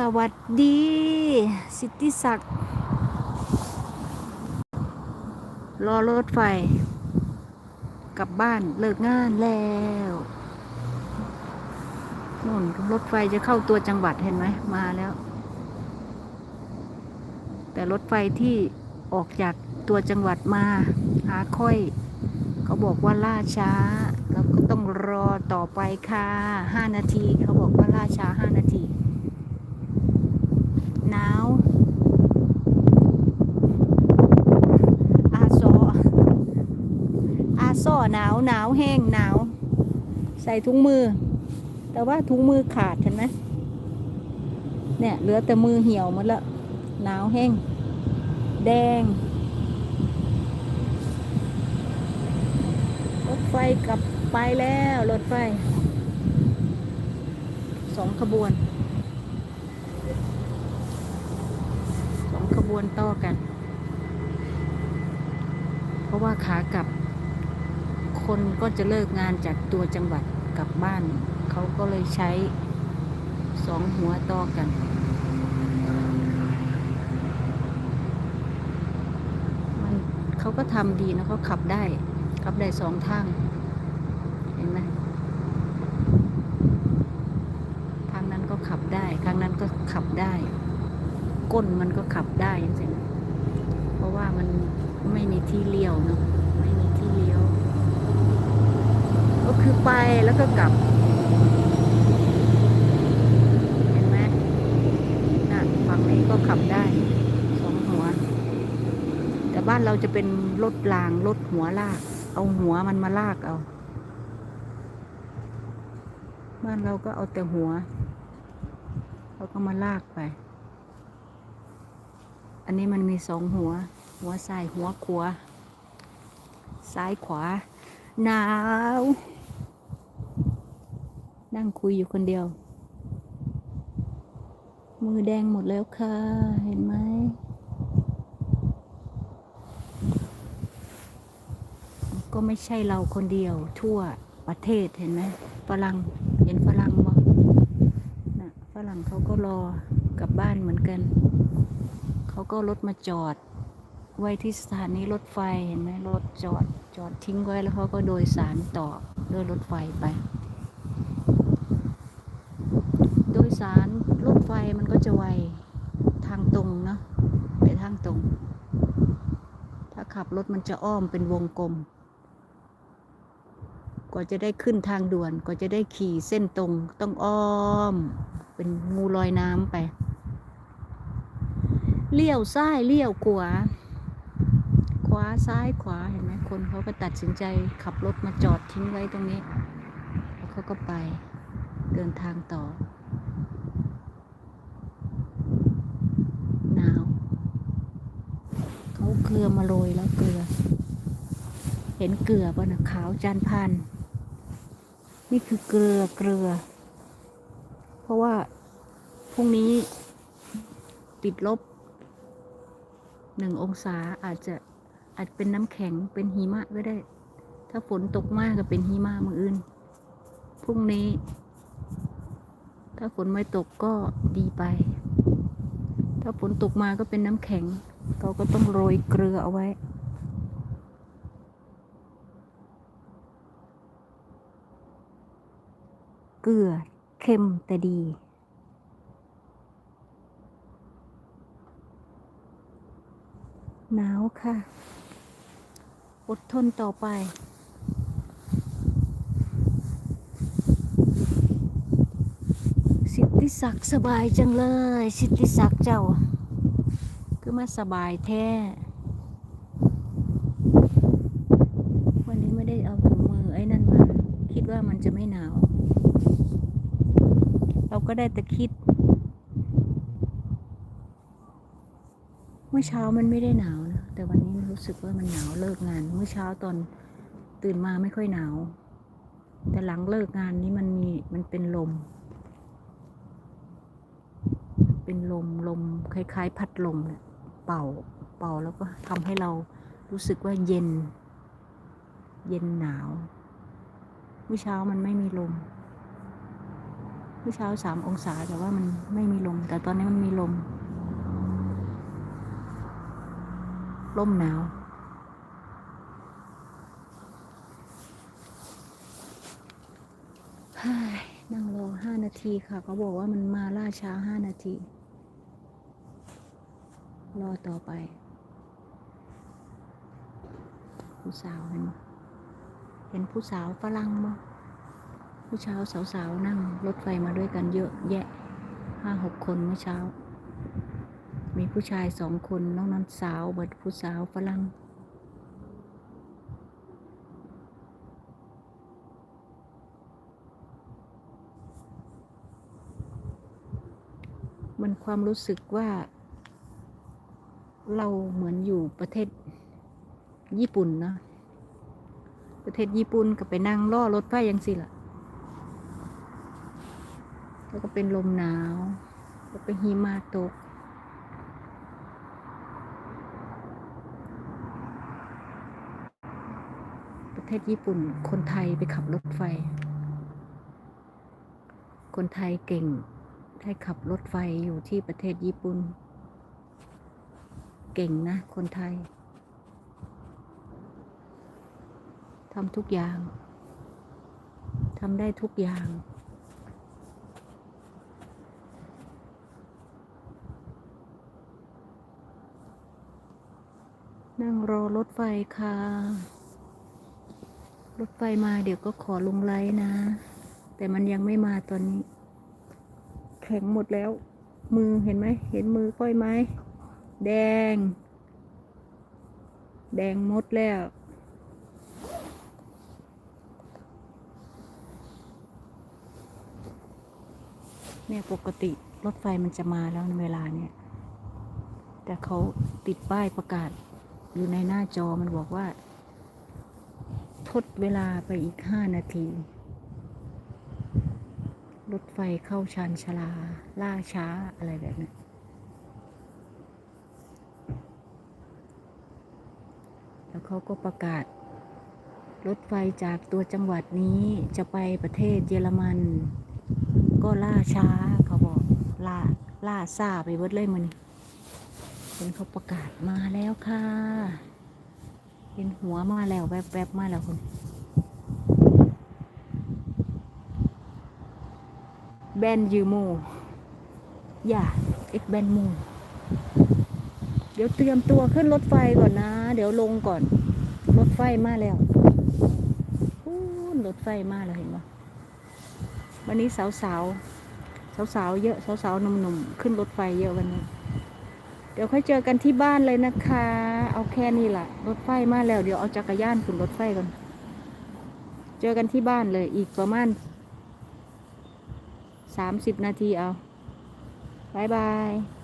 สวัสดี สิทธิศักดิ์รอรถไฟ กลับบ้านเลิกงานแล้วนู่นรถไฟจะเข้าตัวจังหวัดเห็นไหมมาแล้ว แต่รถไฟที่ออกจากตัวจังหวัดมา หาค่อย เขาบอกว่าล่าช้าเราก็ต้องรอต่อไปค่ะห้านาที เขาบอกว่าล่าช้าห้านาที หนาว อาซออา ซอหนาวหนาวแห้งหนาว ใส่ถุงมือ แต่ว่าถุงมือขาดเห็นไหมเนี่ยเหลือแต่มือเหี่ยวหมดแล้วหนาวแห้ง แดงรถไฟกลับไปแล้วรถไฟสองขบวนสองขบวนต่อกัน เพราะว่าขากลับ คนก็จะเลิกงานจากตัวจังหวัดกลับบ้าน เขาก็เลยใช้สองหัวต่อกันมันเขาก็ทำดีนะเขาขับได้ ขับได้สองทาง เห็นไหมทางนั้นก็ขับได้ทางนั้นก็ขับได้ ก้นมันก็ขับได้จริงๆเพราะว่ามันไม่มีที่เลี้ยวเนาะไม่มีที่เลี้ยว ก็คือไปแล้วก็กลับ เห็นไหมน่ะฝั่งนี้ก็ขับได้สองหัว แต่บ้านเราจะเป็นรถรางรถหัวลาก เอาหัวมันมาลากเอา บ้านเราก็เอาแต่หัว เราก็มาลากไป อันนี้มันมีสองหัว หัวซ้ายหัวขวาซ้ายขวาหนาว นั่งคุยอยู่คนเดียว มือแดงหมดแล้วค่ะ เห็นไหมก็ไม่ใช่เราคนเดียว ทั่วประเทศเห็นไหมฝรั่งเห็นฝรั่งบ่นะฝรั่งเขาก็รอกลับบ้านเหมือนกัน เขาก็รถมาจอด ไว้ที่สถานีรถไฟเห็นไหมรถจอดจอดทิ้งไว้แล้วเขาก็โดยสารต่อด้วยรถไฟไป โดยสารรถไฟมันก็ จะไวทางตรงเนาะไปทางตรง ถ้าขับรถมันจะอ้อมเป็นวงกลม กว่าจะได้ขึ้นทางด่วนกว่าจะได้ขี่เส้นตรงต้องอ้อม เป็นงูลอยน้ำไป เลี้ยวซ้ายเลี้ยวขวาขวาซ้ายขวาเห็นไหมคนเขาก็ตัดสินใจขับรถมาจอดทิ้งไว้ตรงนี้ แล้วเขาก็ไปเดินทางต่อ หนาว เขาเกลือมาโรยแล้วเกลือ เห็นเกลือป่ะนะขาวจานพัน นี่คือเกลือเกลือ เพราะว่าพรุ่งนี้ติดลบหนึ่งองศาอาจจะอาจเป็นน้ำแข็งเป็นหิมะก็ได้ ถ้าฝนตกมากก็เป็นหิมะมืออื่น พรุ่งนี้ ถ้าฝนไม่ตกก็ดีไป ถ้าฝนตกมาก็เป็นน้ำแข็ง เราก็ต้องโรยเกลือเอาไว้ เกลือเค็มแต่ดี หนาวค่ะ อดทนต่อไปสิทธิศักดิ์สบายจังเลย สิทธิศักดิ์เจ้า คือมาสบายแท้วันนี้ไม่ได้เอาถุงมือไอ้นั่นมา คิดว่ามันจะไม่หนาว เราก็ได้แต่คิด เมื่อเช้ามันไม่ได้หนาวนะแต่วันนี้รู้สึกว่ามันหนาวเลิกงาน เมื่อเช้าตอนตื่นมาไม่ค่อยหนาว แต่หลังเลิกงานนี้มันมีมันเป็นลม เป็นลมลมคล้าย ๆ พัดลมเนี่ย เป่าเป่าแล้วก็ทำให้เรารู้สึกว่าเย็น เย็นหนาวเมื่อเช้ามันไม่มีลมมื่อเช้าสามองศาแต่ว่ามันไม่มีลม แต่ตอนนี้มันมีลมลมหนาว นั่งรอห้านาทีค่ะ เขาบอกว่ามันมาล่าช้าห้านาที รอต่อไป ผู้สาวเห็นเห็นผู้สาวฝรั่งมั้ยผู้เช้าสาวๆนั่งรถไฟมาด้วยกันเยอะแยะห้าหกคนเมื่อเช้า มีผู้ชายสองคนน้องนั้นสาวเบิดผู้สาวฝรั่งมันความรู้สึกว่า เราเหมือนอยู่ประเทศญี่ปุ่นนะประเทศญี่ปุ่นก็ไปนั่งล่อรถไฟยังสิล่ะ แล้วก็เป็นลมหนาว แล้วก็หิมะตก ประเทศญี่ปุ่น คนไทยไปขับรถไฟ คนไทยเก่งได้ขับรถไฟอยู่ที่ประเทศญี่ปุ่น เก่งนะ คนไทยทำทุกอย่างทำได้ทุกอย่าง นั่งรอรถไฟค่ะ รถไฟมาเดี๋ยวก็ขอลงไลน์นะ แต่มันยังไม่มาตอนนี้ แข็งหมดแล้ว มือเห็นไหม เห็นมือก้อยไหม แดง แดงมดแล้ว เนี่ยปกติรถไฟมันจะมาแล้วในเวลาเนี่ย แต่เขาติดป้ายประกาศอยู่ในหน้าจอมันบอกว่า ทดเวลาไปอีกห้านาที รถไฟเข้าชานชาลา ล่าช้าอะไรแบบนี้นแล้ว เขาก็ประกาศ รถไฟจากตัวจังหวัดนี้จะไปประเทศเยอรมัน ก็ล่าช้าเขาบอกล่าล่าซาไปเบิดเลยมันเห็นเขาประกาศมาแล้วค่ะเห็นหัวมาแล้วแวบๆมาแล้วคุณแบนยูโม อย่าเอ็กแบนมู เดี๋ยวเตรียมตัวขึ้นรถไฟก่อนนะ เดี๋ยวลงก่อน รถไฟมาแล้วรถไฟมาแล้วเห็นปะวันนี้สาวสาวสาวสาวๆเยอะสาวสาวๆหนุ่มๆขึ้นรถไฟเยอะวันนี้ เดี๋ยวค่อยเจอกันที่บ้านเลยนะคะ เอาแค่นี้แหละรถไฟมาแล้ว เดี๋ยวเอาจักรยานขึ้นรถไฟก่อนเจอกันที่บ้านเลยอีกประมาณสามสิบนาทีเอาบายบาย